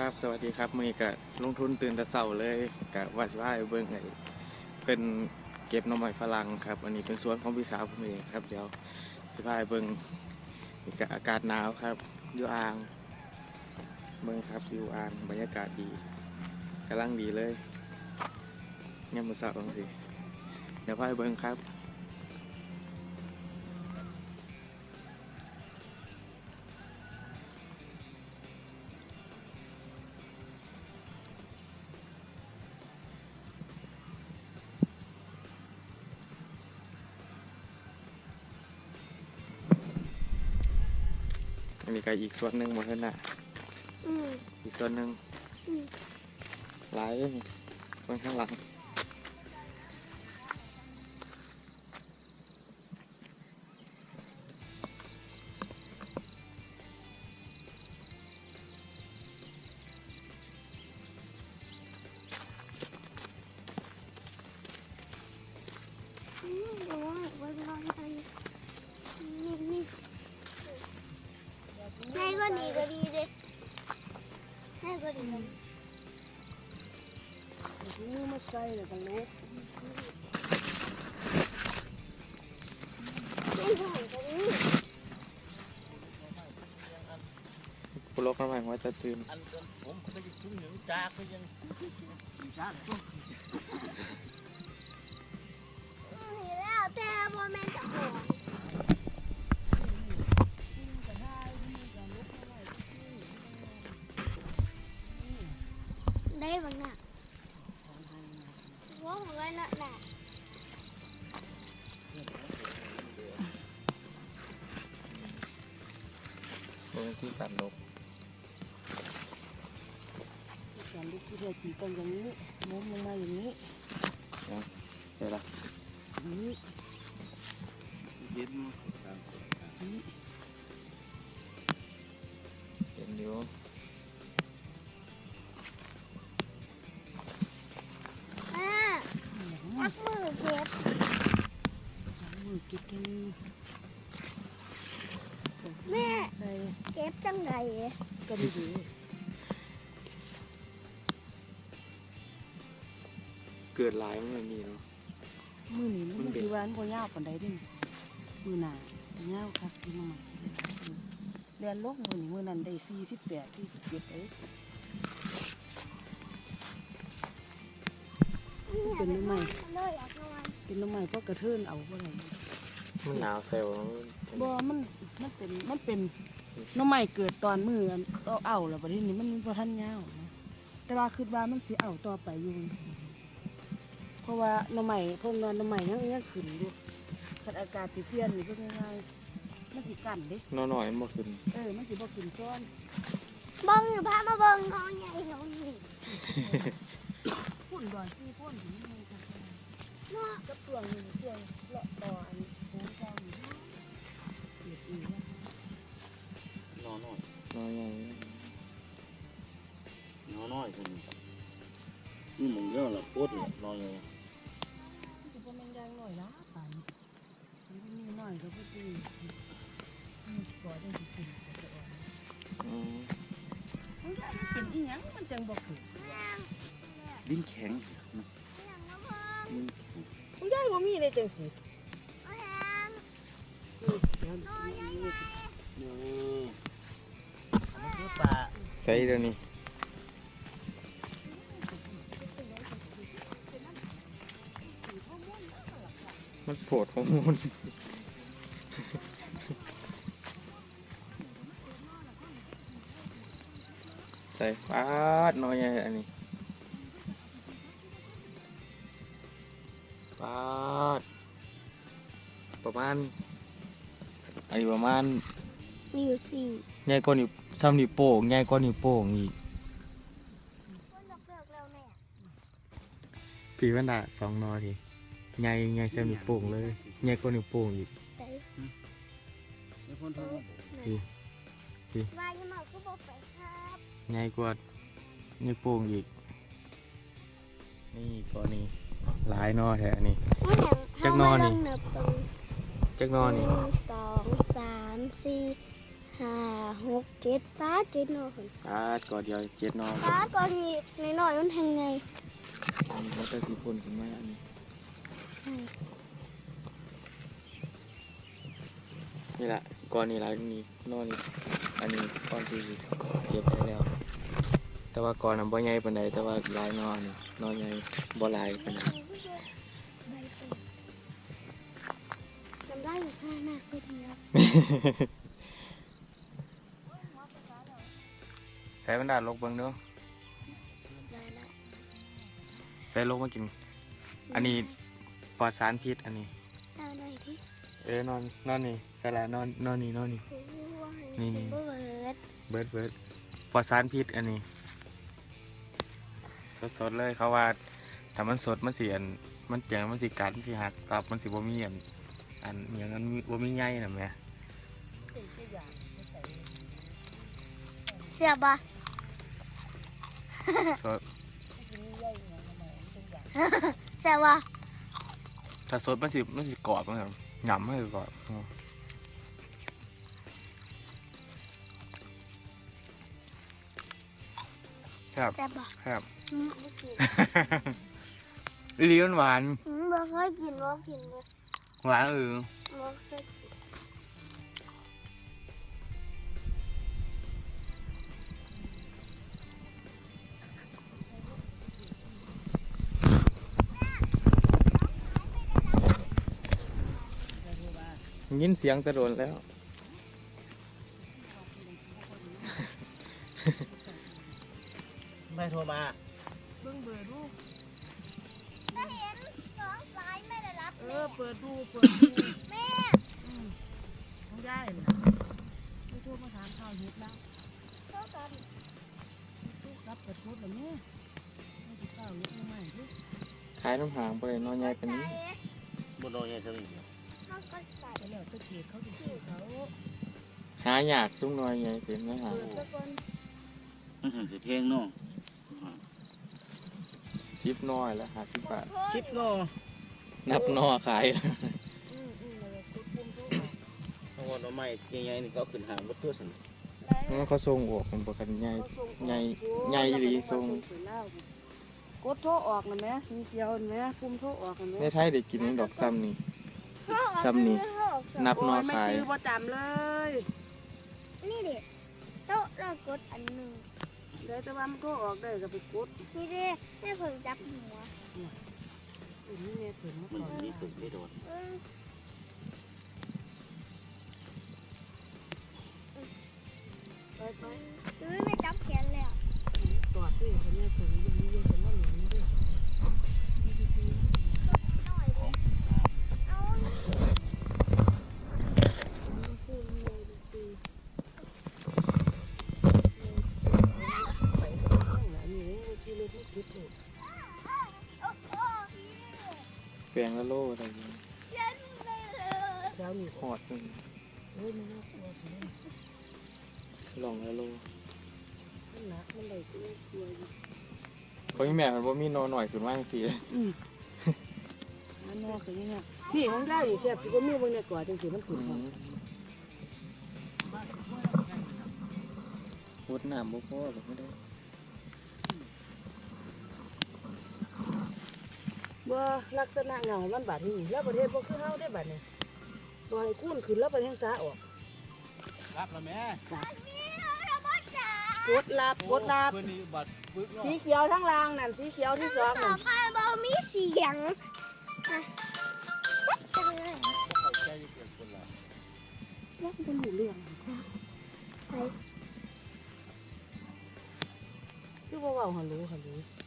ครับ สวัสดีครับมือนี้กะลงทุนตื่นแต่เช้าเลยกะว่าสิว่าเบิ่งไอเป็นเก็บน่อไม้ฝรั่งครับ อันนี้เป็นสวนของพี่สาวผมเองครับ เดี๋ยวสิพาเบิ่งนี่กะอากาศหนาวครับอยู่อ่างเบิ่งครับอยู่อ่างบรรยากาศดีกำลังดีเลยเนี่ยมือสาวจังสิเดี๋ยวพาไปเบิ่งครับ นนี้ก็อีกส่วนหนึ่งหมดแล้วนะอืมอีกส่วนหนึ่งอืมหลายเลยนี่คนข้างหลัง กน้ำลังว่าจะตื่นอันเดิมผมก็ได้ชุ่มหนึ่งจาก็ยังจ้าก็นี่แล้วแต่โมเมนต์ของได้บ้างนะ เย็นเห็นอยู่อ่าพักมือเก็บรักมือเก็บกันแม่เก็บจังไงก็ดีเกิดลายมันมีเนาะ วานพอยาวปานใดดิมือหนาเงาวครับที่มาเรียนลกมือนี้มือนั้นได้สี่สิบแปดที่สิบเจ็ดเอ้ยเป็นทำไมเลยอยากนอนเป็นน้ำใหม่เพราะกระเทินเอาเพราะอะไรมันหนาวใส่บ่มันบ่มันมันเป็นมันเป็นน้ำใหม่เกิดตอนมืออันเอาเอาแล้วประเทศนี้มันพอท่านยาวนะแต่ว่าคิดว่ามันสิเอาต่อไปอยู่เพ ราะว่าน้ำใหม่พวกนั้นน้ำใหม่ยังยังขึ้นอยู่คันอากาศสิเปลี่ยนนี่เป็นยังไงมันสิกันเด้นอนหน่อยมันบ่ขึ้นเออมันสิบ่ขึ้นซ้อนเบิ้งอยู่พามาเบิ้งน้องใหญ่น้องนี่พ่นดอนที่พ่นถึงนี่ค่ะเนาะกับตัวหนึ่งตัวเลาะต่ออันโค้งกลางนี่เกิดอีกแล้วนอนน้อยนอนใหญ่นอนน้อยคนนี้นี่มึงเยอะละโคตรนอนเลยมันจะ บ่แม่นยางหน่อยละตายมันมีน้อยก็บ่ดีนี่ก่อได้สิกินก็จะออกอืมมันจะกินอีหยังมันจังบ่ขึ้นดิ้นแข็งมันได้บ่มีเลยจังสิเอออันนี้คือปลาใส่เดี๋ยวนี้ ผดของมูลใส่ปาดน้อยใหญ่อันนี้ปาดประมาณอันนี้ประมาณมีอยู่สี่ใหญ่กว่านิ้วซ้ำนิ้วโป้งใหญ่กว่านิ้วโป้งอีกคนเลิกเลิกแล้วแม่ปีวันดาสองนอที ใหญ่ใหญ่ซ้ำนิ้วโป้งเลยใหญ่กว่านิ้วโป้งอีกแต่ไม่พ้นเอทางอพี่พี่วายยังมาก็บอกไปครับใหญ่กว่านิ้วโป้งอีก นี่ก็นี่หลายนอแท้อันนี้จักนอนนี่เามาลงเบตรงจักนอนี่หนึ่งสองสามสี่หห้าหกเจ็ดป้าเจ็ดหน่อคนปาดก่อนเดียวเจ็ดนอนป้าก็มีในหน่อยมันแทงไงมันจะสีพ่นขึ้นมาอันนี้ นี่แหละก่อนนี้หลายนี้นอนนี่อันนี้ก่อนที่เก็บได้แล้ว แต่ว่าก่อนน่ะบ่ใหญ่ปานใดแต่ว่าหลายนอนนี่นอนใหญ่บ่หลายปานใดจำได้อยู่ข้างหน้าคือเดียวใส่บรรดาลกเบิ่งเด้อได้แล้วใส่ลกมากิน อันนี้ ปลอดสารพิษอันนี้ เอาหน่อยที่เอ้ยนอนนอนนี่ใส่ละนอนนอนนี่นอนนี่นี่นี่ เบิร์ดเบิดเบิดปลอดสารพิษอันนี้สดๆเลยเขาว่าถ้ามันสดมันสิอันมันเปียงมันสิกัดมันสิหักตับมันสิบ่มีอันอันอหย่างนั้นบ่มีใยน่ะแหม่เสียบปะสดเสียบปะ ถ้าสดมันสิมันสิกรอบนะครับหยำให้กรอบอืมครับเสียบปะครับอืมไม่กินอีหลีมันหวาน อืมบ่เคยกินบ่กินบ่หวานเออบ่เคยกิน ยินเสียงกระโดนแล้ว ไม่โทรมาเบิ่งเบอร์ดูถ้าเห็นสองสายไม่ได้รับเออเปิดดูเปิดดูแม่อืมของยายน่ะไม่โทรมาถามข่าวเฮ็ดแล้วเท่ากันตู้รับเปิดโทษแล้วแม่ไม่ติดข้าวเฮ็ดใหม่ๆสิขายน้ำหางไปนอนใหญ่ปานนี้ บนโดนยังสนิท เขาก็ใส่ไปแล้วตะเกียบเขาจะซื้อเขาหาอยากซุ้มน้อยใหญ่เสียไม่หาเปิดตะกอนมันถึงสิเพลงเนาะสิบน้อยแล้วหาสิบบาท ชิปเนาะนับนอขายอืมอืมเลยคุดปุ่มตู้ออกทั้งวันเอาไม้ใหญ่ๆนี่ก็ขึ้นหางรถตัวสิมันเขาส่งออกมันบอกกันใหญ่ ใหญ่ใหญ่อีหลีทรง กดโทรออกนะแม่มีเกียวนะแม่ปุ่มโทรออกนะในแม่ไทยได้กินดอกซ้ำนี่ ซ้ำนี่นับนอโยไม่ขายจือประจำเลยนี่ดิโต๊ะเรากดอันหนึ่งเดี๋ยวแต่ว่ามันโทรออกได้ก็ไปกดนี่ดิแม่ผมจับหัวอันนี้แม่ถึงมามันก่อนนี่ถึงไม่โดนเออไปไปเออไม่จับแขนแล้วตอดด้วยคนแม่ถึงอยังนี้ยัง ลัวจังเลยลองละโลมันหนักมันเลยตัวกลัวอยู่เพราะอีแม่มันบ่มีนอหน่อยขึ้นมาจังซี่อืมมันนอกคือยังไงพี่ของยายนี่แซ่บสิก็มีเบางในก่อนจังสิมันอืขึ้นก่อนมวดน้ำบ่พอแบบไม่ได้บ่ลักษณะเงามันบาดนี่แล้วประเทศบ่คือเฮาได้บาดนี่บ่ให้คุ้นขึ้นแล้วไปทางซ้ายออก รับแล้วแม่กดลับกดลับ เพื่อนนี่บัตรปึ๊กเนาะสีเขียวทั้งรางนั่นสีเขียวที่สองต่อนั่นไปบอมีเสียงอะจังเลยเข้าใจเกิดคนละแล้วมันอยู่เรื่องคือบ่เว้าฮัลโหลฮัลโหลเ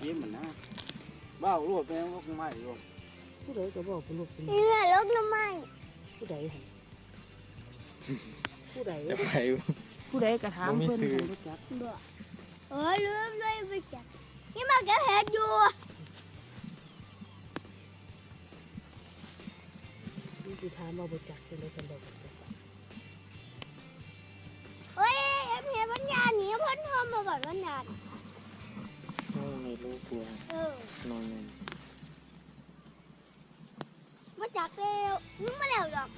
บัตรเยี่ยมมันนะบ้าวรวดไปแล้วก็ไม่รวดผู้ใดก็บอกเป็นลูกเป็นนี่แม่ลกน้ำไม้ผู้ใดหั่นผู้ใดจะไป ผู้ใดก็ถามบ่มีเพิ่นสื่อให้รู้จักเบื่อเออลืมเลยไปจับนี่มาแกะเห็ดอยู่นี่สิถามว่าบ่จักจังได๋กันบ่จักเฮ้ยเอ็มเห็นพันยาหนีพ้นทอมมาก่อนพันยาโอ้ยไม่รู้กลัวเออนอนนั่นมาจากเร็วมาแล้วหรอก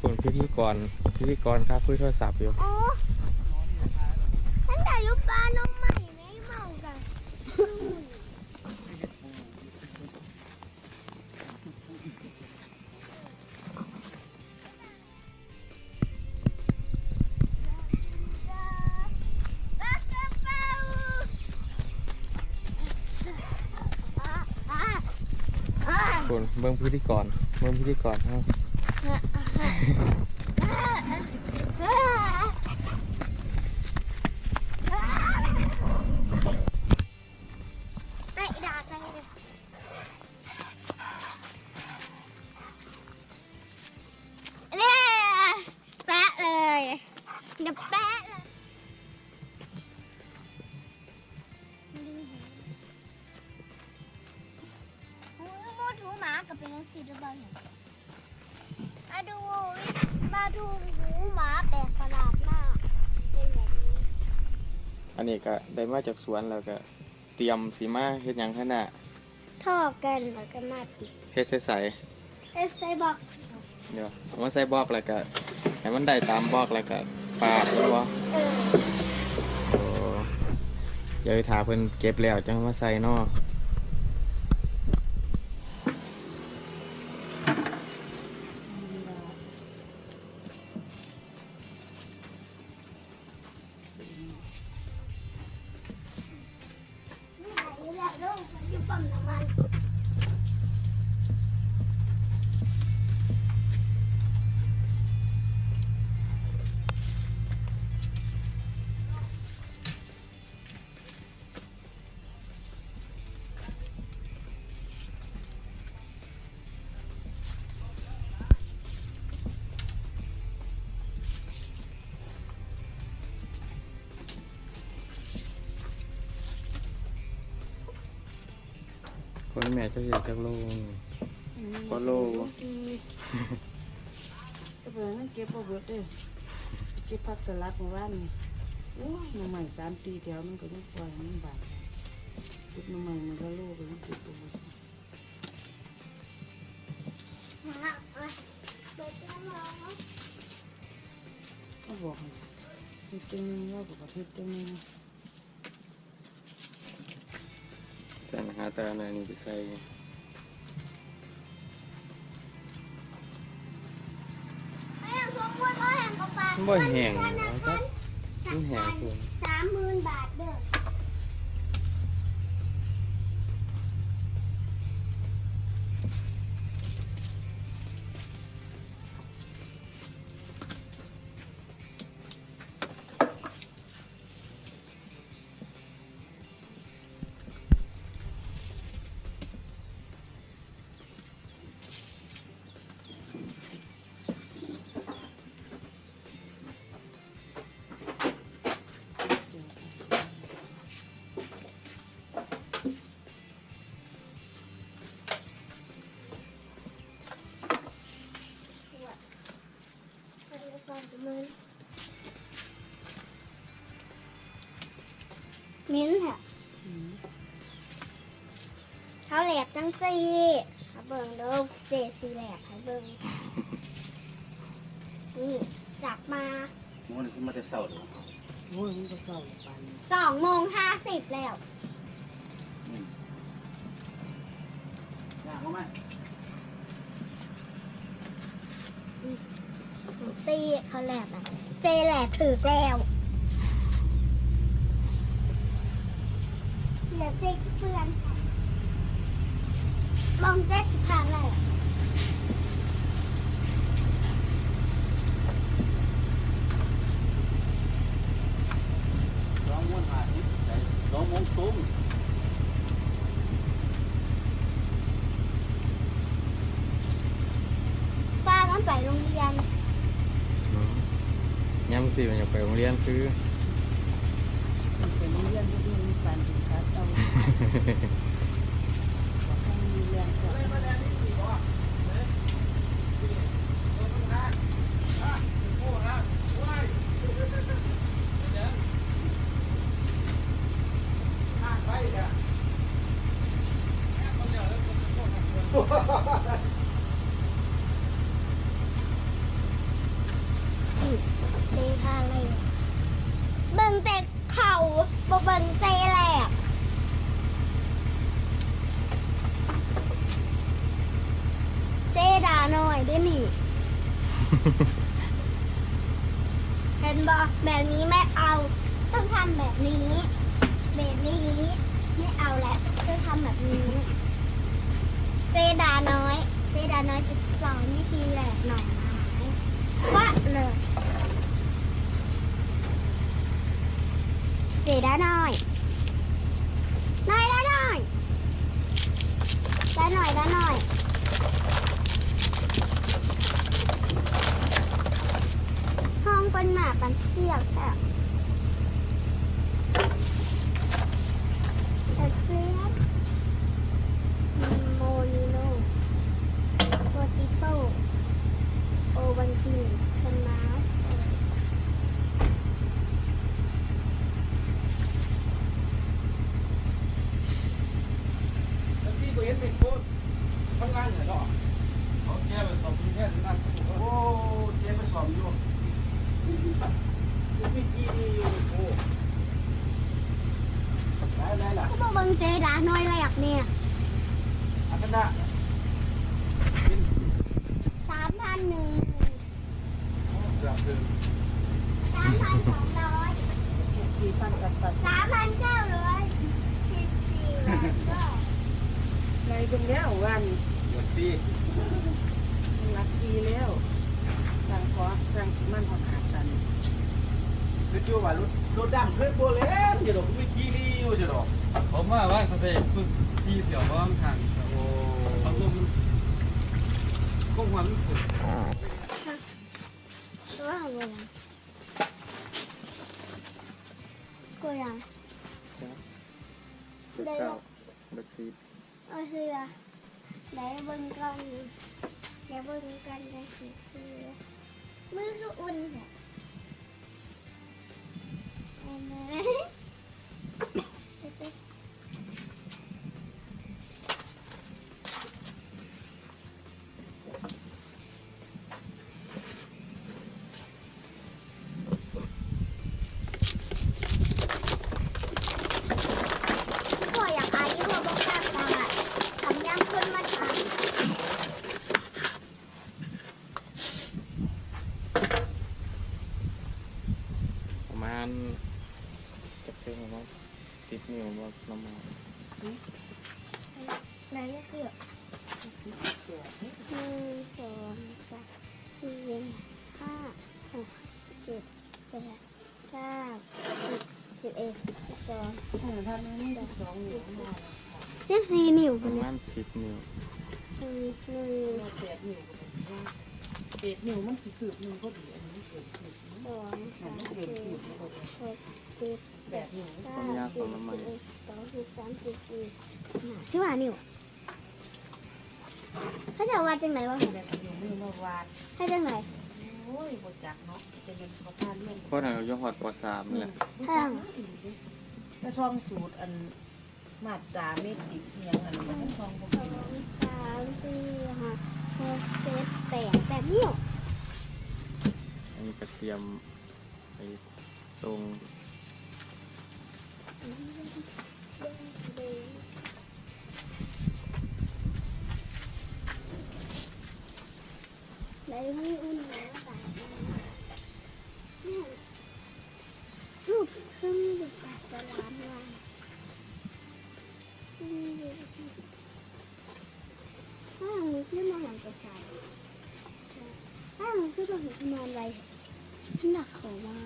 คุณพิธีกรพิธีกรครับคุยโทรศัพท์อยู่ อ๋อ คนเบิ่งพื้นที่ก่อนเบิ่งพื้นที่ก่อนฮะ ก็ได้มาจากสวนแล้วก็เตรียมสีมาเฮ็ดหยังขนาดท่อกันแล้วก็มาติดเฮ็ดใสเอสไซบอกๆเดี๋ยวเอามาใส่บอกแล้วก็ให้มันได้ตามบอกแล้วก็ปาดแล้วบ่เออโอ้เดี๋ยวถาเพิ่นเก็บแล้วจังมาใส่เนาะ คนแม่เจะเฮ็ดจักโลก็โลก็เปิดนั่นเก็บบ่เบิดเด้อเก็บผักสลัดเมื่อวานนี่โอ้ยหน่อใหม่สามสี่แถวมันก็ยังปล่อยมันบาดเก็บหน่อใหม่มันก็โลก็ยังเก็บบ่เบิดมาเอาเปิดแล้วเหรอก็บอกให้เฮ็ดจังนึงว่าบอกว่าเฮ็ดจังนึง ใส่หาแต่อันนี้ไปใส่ไม่เอาสมมุติว่าแห่งกาแฟมันบ่แห้งธนาเอาคาจัรกมันแห้งคุณสามหมื่นบาท เด้อมิ้นท์ค่ะอืมเขาแหลกจังสีเอาเบิ่งดูเจสีแหลกให้เบิ่งนี่จับมามันขึ้นมาแต่เศร้าเลยโอ้ยมันก็เศร้าปานนี้สองโมงห้าสิบแล้วยากเข้ามาซีเขาแหลกอะเจแหลกถือแล้ว เหลือเจ๊เพื่อนลองเจ๊สิบพันเลยร้องม้วนหาทิศร้องม้วนตุ้มป้าต้องไปโรงเรียนยามสิมันอยากไปโรงเรียนคือ มันเป็นเรื่องที่มีการถึงคัดเอาบอกให้มีเรื่องก่อน เจพาเลยเบิ่งแต่เข่าบ่เบิ่งใจแหลกเจดาหน่อยด้วยนี่ เห็นบอกแบบนี้ไม่เอา ต้องทำแบบนี้ แบบนี้ ไม่เอาแล้วต้องทำแบบนี้เจดาน้อยเจดาน้อยจะสอนวิธีแหลกหน่อยว่าเลยเจดาน้อยน้อยดาน้อยดาหน่อยดาหน่อยห้องเป็นหมาปันเสียวแท้แต่เสี้ยว โมนิโนโปติโตโอวันตินสมาร์ท พี่ก็เห็นเป็นคนทำงานเหรอเนาะเขาแก้ไปสอบแค่นั้นโอ้เจ๊ไปสอบอยู่พี่กี้นี่อยู่โอ้ได้ได้ล่ะ ก็บอกเบิงเจดาน้อยแหลกเนี่ย อันนั้นน่ะ สามพันหนึ่ง เกือบถึง สามพันสองร้อย กี่พันกับปัด สามพันเก้าร้อยสิบสี่ร้อยก็ ในตรงแล้ววัน หมดสิ ลักทีแล้วสั่งขอสั่งมันขอขาดกัน คือว่ารถรถดำเคยโบเล่นจะดอกพี่กี้นี่อยู่จะดอกผมว่าว่าเขาไปฝึกซีเสียวบ้างทางโอ้เขาลมคงความรู้สึกตัวอะไรกูยังได้เก่าละบัดซีเอาเสือได้บิ่งกันได้เบิ่งกันได้สิเสื้อมือก็อุ่นแหละ Mama. เอ็ดสิบสองเออท่านนี้ได้สองนิ้วมาสิบสี่นิ้วประมาณสิบนิ้วหนึ่งหนึ่งเราแปดนิ้วเป็ดนิ้วมันสิคืบหนึ่งก็ดีอันนี้เกิดคืบสองสามสี่หกเจ็ดแปดนิ้วเก้าสิบสิบเอ็ดสิบสองสิบสามสิบสี่สิบห้านิ้วเขาจะวัดจังไหนวะแปดนิ้วมือมาวาดให้จังไหน อ้ยบ่จักเนาะจะเป็นเขาพานเล่นคนเอายกหอดปสามนี่แหละถ้าท่องสูตรอันมาตราเมตติกอย่างอันนั้นมันท่องบ่สเป็อนงสามสี่ห้าหกเจ็ดแปดแปดนิ้วอันนี้ก็เตรียมไปทรงได้ไม่อุ่นแล้ว อยู่กับสลามวันถ้ามึงขึ้นมาหลังกระสายถ้ามึงขึ้นมาหัวนอนไรหนักขาว่า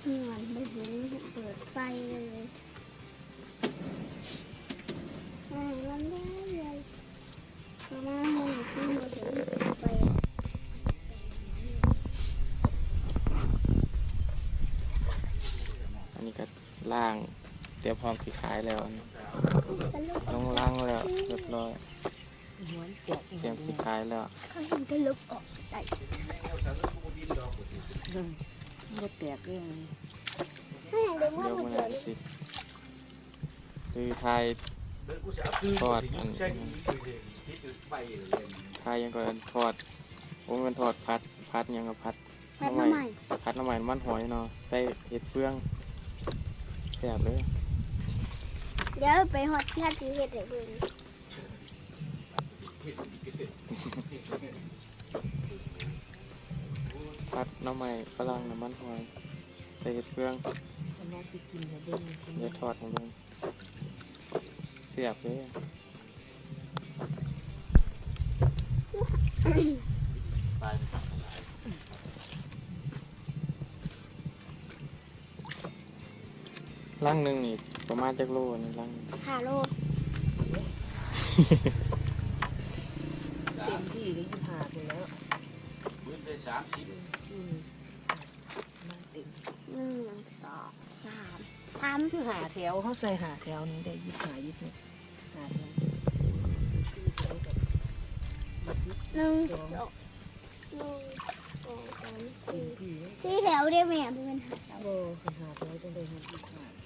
เงินไม่เห็นเปิดไฟเลยอ่ามันได้เลยเพราะว่ามั ล่าง เตรียมพร้อมสิขายแล้วอันนี้ลงล่างแล้วเรียบร้อย เตรียมสิขายแล้วเขาเห็นก็ลุกออกได้บ่แตกเรื่องเดี๋ยวมันมันเกิดสิคือไทยทอดอันไทยยังก่อนทอดโอ้มันทอดพัดพัดยังกับพัดแม่ทำไมพัดน้ำมันมันหอยเนาะใส่เห็ดเฟือง แซ่บเลยเดี๋ยวไปฮอดที่ฮัตตีเฮ็ดให้เบิ่งพัดน้ำมันฝรั่งน้ำมันหอย ใส่เห็ดเฟืองมันน่าสิกินให้เบิ่งกินเดี๋ยวทอดให้เบิ่งแซ่บเลย ลังหนึ่งนี่ประมาณจักโลนี่ลังหนึ่งฮาโลเต็มที่ก็ยี่ห้าไปแล้วมื้อได้สามสิบอืมมาเต็มหนึ่งสองสามสามคือหาแถวเขาใส่หาแถวนี้ได้ยี่ห้ายี่สิบหาแถวหนึ่งสสอองงหนึ่งสองสามเต็สี่มที่สี่แถวเดียวแม่เป็นหาแถวโอ้คือหาแถวต้องได้หายี่ห้าหายี่หก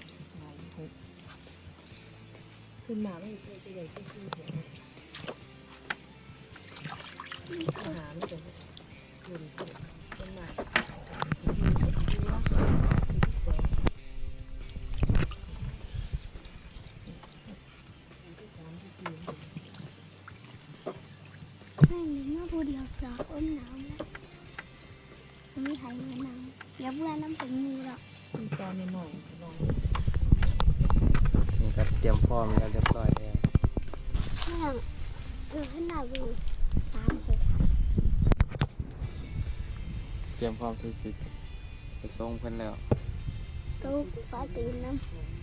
ขึ้นมาไม่เคยจะใหญ่ที่สี่แถวหาไม่เจอขึ้นขึ้นมาหาแม่หนึ่งมาดูเดียวสองอ้นนาวแล้วไม่ใครมานั่งเดี๋ยวเพื่อนน้ำเป็นมือหรอกมีตอนหน่อยๆลอง ก็เตรียมพร้อมแล้วเรียบร้อยแล้วแม่งเออขึ้นหน้าวิวสามหกเตรียมพร้อมที่สิไปส่งเพิ่นแล้วตู้ฟ้าตื่นน้ำ